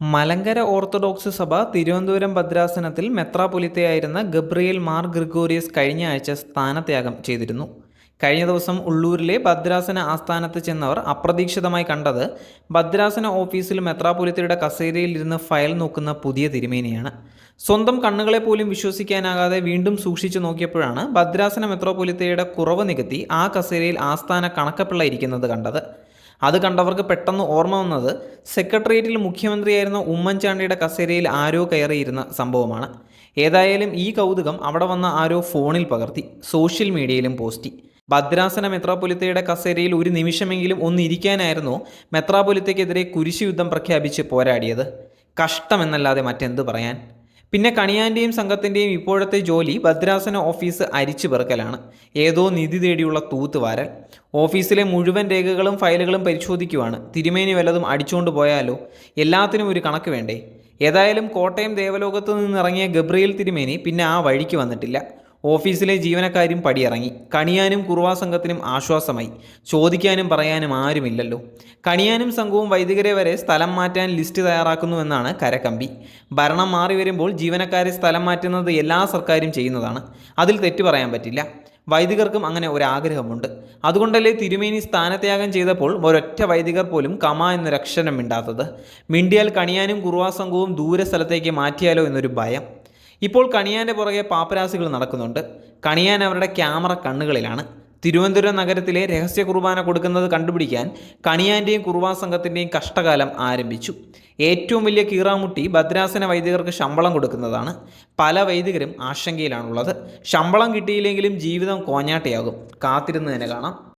Malankara orthodox സഭ തിരുവനന്തപുരം ഭദ്രാസനത്തിൽ മെത്രാപൊലിത്തയായിരുന്ന ഗബ്രിയേൽ മാർ ഗ്രിഗോറിയസ് കഴിഞ്ഞ ആഴ്ച സ്ഥാനത്യാഗം ചെയ്തിരുന്നു. കഴിഞ്ഞ ദിവസം ഉള്ളൂരിലെ ഭദ്രാസന ആസ്ഥാനത്ത് ചെന്നവർ അപ്രതീക്ഷിതമായി കണ്ടത് ഭദ്രാസന ഓഫീസിൽ മെത്രാപൊലിത്തയുടെ കസേരയിൽ ഇരുന്ന് ഫയൽ നോക്കുന്ന പുതിയ തിരുമേനിയാണ്. സ്വന്തം കണ്ണുകളെ പോലും വിശ്വസിക്കാനാകാതെ വീണ്ടും സൂക്ഷിച്ചു നോക്കിയപ്പോഴാണ് ഭദ്രാസന മെത്രാപൊലിത്തയുടെ കുറവ് നികത്തി ആ കസേരയിൽ ആസ്ഥാന കണക്കപ്പിള്ള ഇരിക്കുന്നത് കണ്ടത്. അത് കണ്ടവർക്ക് പെട്ടെന്ന് ഓർമ്മ വന്നത് സെക്രട്ടേറിയറ്റിൽ മുഖ്യമന്ത്രിയായിരുന്ന ഉമ്മൻചാണ്ടിയുടെ കസേരയിൽ ആരോ കയറിയിരുന്ന സംഭവമാണ്. ഏതായാലും ഈ കൗതുകം അവിടെ വന്ന ആരോ ഫോണിൽ പകർത്തി സോഷ്യൽ മീഡിയയിലും പോസ്റ്റി ഭദ്രാസന മെത്രാപൊലിത്തയുടെ കസേരയിൽ ഒരു നിമിഷമെങ്കിലും ഒന്നിരിക്കാനായിരുന്നു മെത്രാപൊലിത്തയ്ക്കെതിരെ കുരിശുയുദ്ധം പ്രഖ്യാപിച്ച് പോരാടിയത്. കഷ്ടമെന്നല്ലാതെ മറ്റെന്ത് പറയാൻ? പിന്നെ കണിയാന്റെയും സംഘത്തിന്റെയും ഇപ്പോഴത്തെ ജോലി ഭദ്രാസന ഓഫീസ് അരിച്ചു പെറുക്കലാണ്. ഏതോ നിധി തേടിയുള്ള തൂത്തുവാരൽ ഓഫീസിലെ മുഴുവൻ രേഖകളും ഫയലുകളും പരിശോധിക്കുവാണ്. തിരുമേനി വല്ലതും അടിച്ചുകൊണ്ട് പോയാലോ? എല്ലാത്തിനും ഒരു കണക്ക് വേണ്ടേ? ഏതായാലും കോട്ടയം ദേവലോകത്ത് നിന്നിറങ്ങിയ ഗബ്രിയേൽ തിരുമേനി പിന്നെ ആ വഴിക്ക് വന്നിട്ടില്ല. ഓഫീസിലെ ജീവനക്കാരും പടിയിറങ്ങി. കണിയാനും കുറുവാ സംഘത്തിനും ആശ്വാസമായി. ചോദിക്കാനും പറയാനും ആരുമില്ലല്ലോ. കണിയാനും സംഘവും വൈദികരെ വരെ സ്ഥലം മാറ്റാൻ ലിസ്റ്റ് തയ്യാറാക്കുന്നുവെന്നാണ് കരകമ്പി. ഭരണം മാറി വരുമ്പോൾ ജീവനക്കാരെ സ്ഥലം മാറ്റുന്നത് എല്ലാ സർക്കാരും ചെയ്യുന്നതാണ്. അതിൽ തെറ്റു പറയാൻ പറ്റില്ല. വൈദികർക്കും അങ്ങനെ ഒരാഗ്രഹമുണ്ട്. അതുകൊണ്ടല്ലേ തിരുമേനി സ്ഥാനത്യാഗം ചെയ്തപ്പോൾ ഒരൊറ്റ വൈദികർ പോലും കമ എന്നൊരക്ഷരം മിണ്ടാത്തത്? മിണ്ടിയാൽ കണിയാനും കുറുവാ സംഘവും ദൂര സ്ഥലത്തേക്ക് മാറ്റിയാലോ എന്നൊരു ഭയം. ഇപ്പോൾ കണിയാന്റെ പുറകെ പാപ്പരാസികൾ നടക്കുന്നുണ്ട്. കണിയാൻ അവരുടെ ക്യാമറ കണ്ണുകളിലാണ്. തിരുവനന്തപുരം നഗരത്തിലെ രഹസ്യ കുർബാന കൊടുക്കുന്നത് കണ്ടുപിടിക്കാൻ കണിയാന്റെയും കുർബാ സംഘത്തിന്റെയും കഷ്ടകാലം ആരംഭിച്ചു. ഏറ്റവും വലിയ കീറാമുട്ടി ഭദ്രാസന വൈദികർക്ക് ശമ്പളം കൊടുക്കുന്നതാണ്. പല വൈദികരും ആശങ്കയിലാണുള്ളത്. ശമ്പളം കിട്ടിയില്ലെങ്കിലും ജീവിതം കോഞ്ഞാട്ടയാകും. കാത്തിരുന്ന് തന്നെ കാണാം.